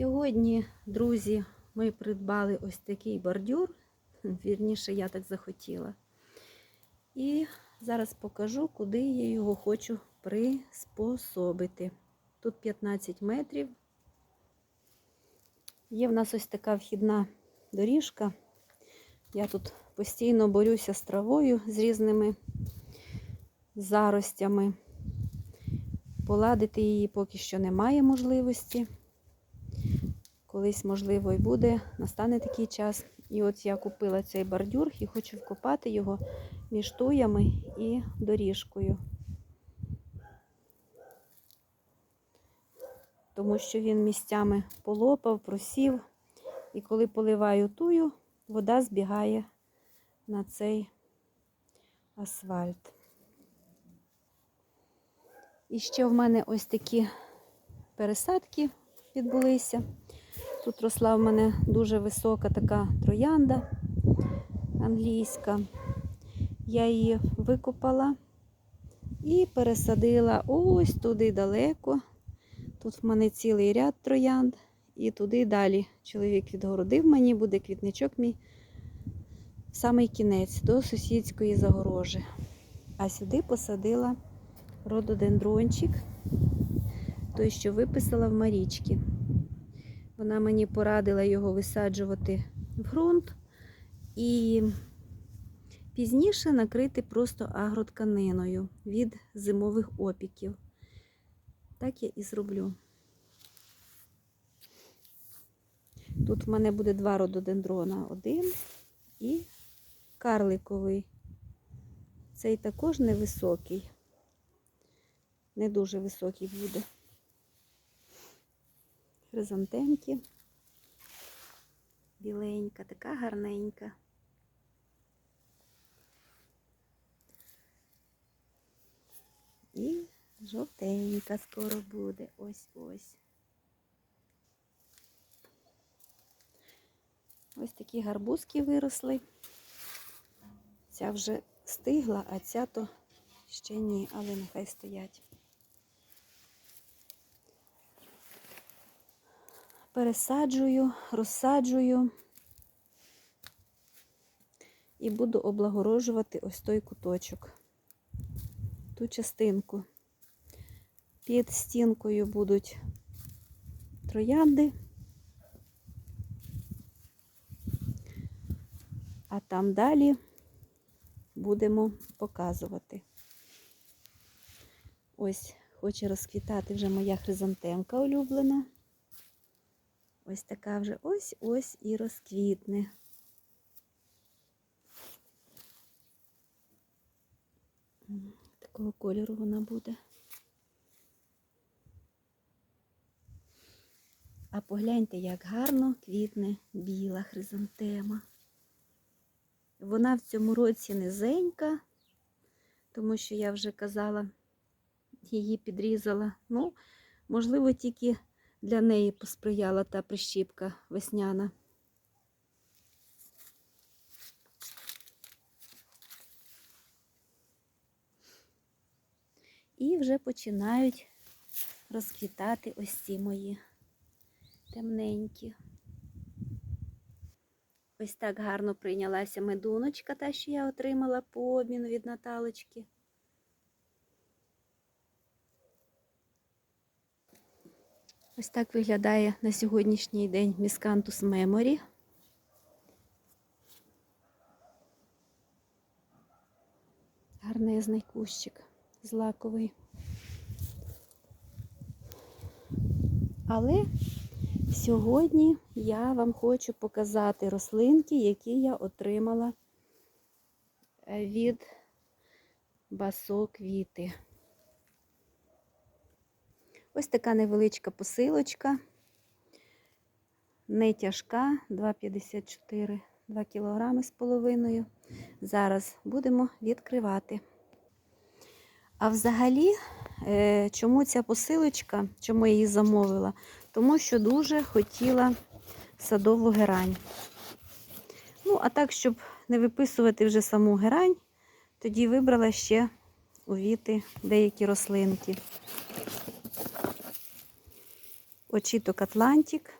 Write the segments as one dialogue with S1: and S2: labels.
S1: Сьогодні, друзі, ми придбали ось такий бордюр. Вірніше, я так захотіла. І зараз покажу, куди я його хочу приспособити. Тут 15 метрів. Є в нас ось така вхідна доріжка. Я тут постійно борюся з травою, з різними заростями. Поладити її поки що немає можливості. Колись, можливо, і буде, настане такий час. І от я купила цей бордюр і хочу вкопати його між туями і доріжкою. Тому що він місцями полопав, просів. І коли поливаю тую, вода збігає на цей асфальт. І ще в мене ось такі пересадки відбулися. Тут росла в мене дуже висока така троянда англійська. Я її викопала і пересадила ось туди далеко. Тут в мене цілий ряд троянд, і туди далі чоловік відгородив мені, буде квітничок мій в самий кінець до сусідської загорожі. А сюди посадила рододендрончик, той, що виписала в Марічки. Вона мені порадила його висаджувати в ґрунт і пізніше накрити просто агротканиною від зимових опіків. Так я і зроблю. Тут в мене буде два рододендрона. Один і карликовий. Цей також невисокий. Не дуже високий буде. Хризантемки. Біленька, така гарненька. І жовтенька скоро буде. Ось ось. Ось такі гарбузки виросли. Ця вже стигла, а ця то ще ні, але нехай стоять. Пересаджую, розсаджую і буду облагорожувати ось той куточок, ту частинку. Під стінкою будуть троянди, а там далі будемо показувати. Ось хоче розквітати вже моя хризантемка улюблена. Ось така вже ось-ось і розквітне. Такого кольору вона буде. А погляньте, як гарно квітне біла хризантема. Вона в цьому році низенька, тому що я вже казала, її підрізала. Ну, можливо, тільки для неї посприяла та прищіпка весняна. І вже починають розквітати ось ці мої темненькі. Ось так гарно прийнялася медуночка, та, що я отримала по обміну від Наталочки. Ось так виглядає на сьогоднішній день міскантус меморі. Гарнезний кущик, злаковий. Але сьогодні я вам хочу показати рослинки, які я отримала е, від басоквіти. Ось така невеличка посилочка, не тяжка, 2,54, 2 кг з половиною. Зараз будемо відкривати. А взагалі, е, чому ця посилочка, чому я її замовила? Тому що дуже хотіла садову герань. Ну, а так, щоб не виписувати вже саму герань, тоді вибрала ще увіти деякі рослинки. Очіток Атлантик.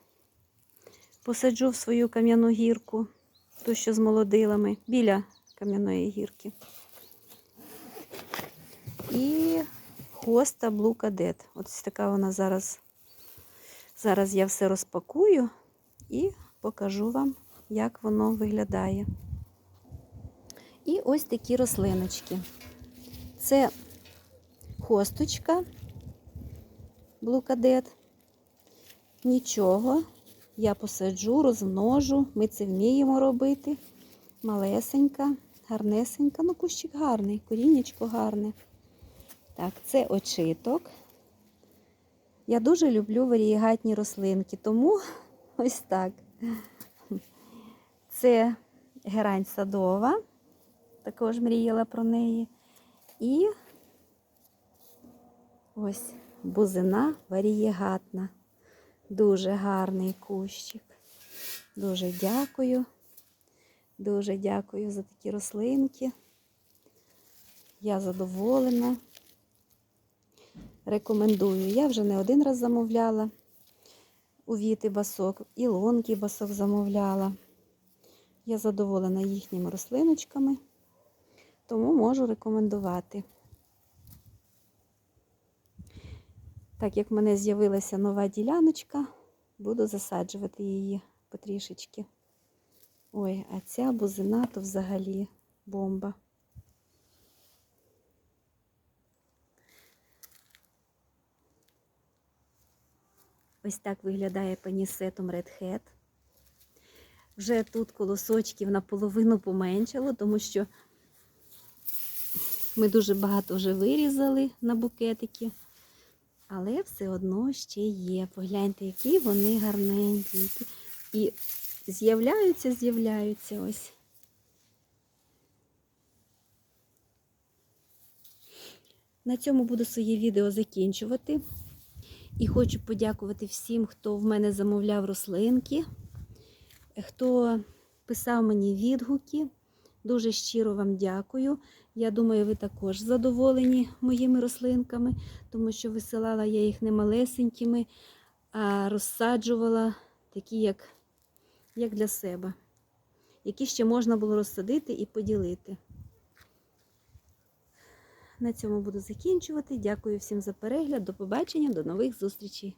S1: посаджу в свою кам'яну гірку, ту, що з молодилами, біля кам'яної гірки. І хоста Cadet. Ось така вона зараз. Зараз я все розпакую і покажу вам, як воно виглядає. І ось такі рослиночки. Це хосточка Cadet. Нічого, я посаджу, розмножу, ми це вміємо робити. Малесенька, гарнесенька, ну кущик гарний, корінечко гарне. Так, це очиток. Я дуже люблю варієгатні рослинки, тому ось так. Це герань садова, також мріяла про неї. І ось бузина варієгатна. Дуже гарний кущик. Дуже дякую. Дуже дякую за такі рослинки. Я задоволена. Рекомендую. Я вже не один раз замовляла у Віти басок, і лонки басок замовляла. Я задоволена їхніми рослиночками, тому можу рекомендувати. Так як в мене з'явилася нова діляночка, буду засаджувати її потрішечки. Ой, а ця бузина то взагалі бомба. Ось так виглядає панісетом Red Hat. Вже тут колосочків наполовину поменшало, тому що ми дуже багато вже вирізали на букетики. Але все одно ще є. Погляньте, які вони гарненькі. І з'являються, з'являються ось. На цьому буду своє відео закінчувати. І хочу подякувати всім, хто в мене замовляв рослинки, хто писав мені відгуки. Дуже щиро вам дякую. Я думаю, ви також задоволені моїми рослинками, тому що висилала я їх не малесенькими, а розсаджувала такі, як, як для себе, які ще можна було розсадити і поділити. На цьому буду закінчувати. Дякую всім за перегляд. До побачення, до нових зустрічей!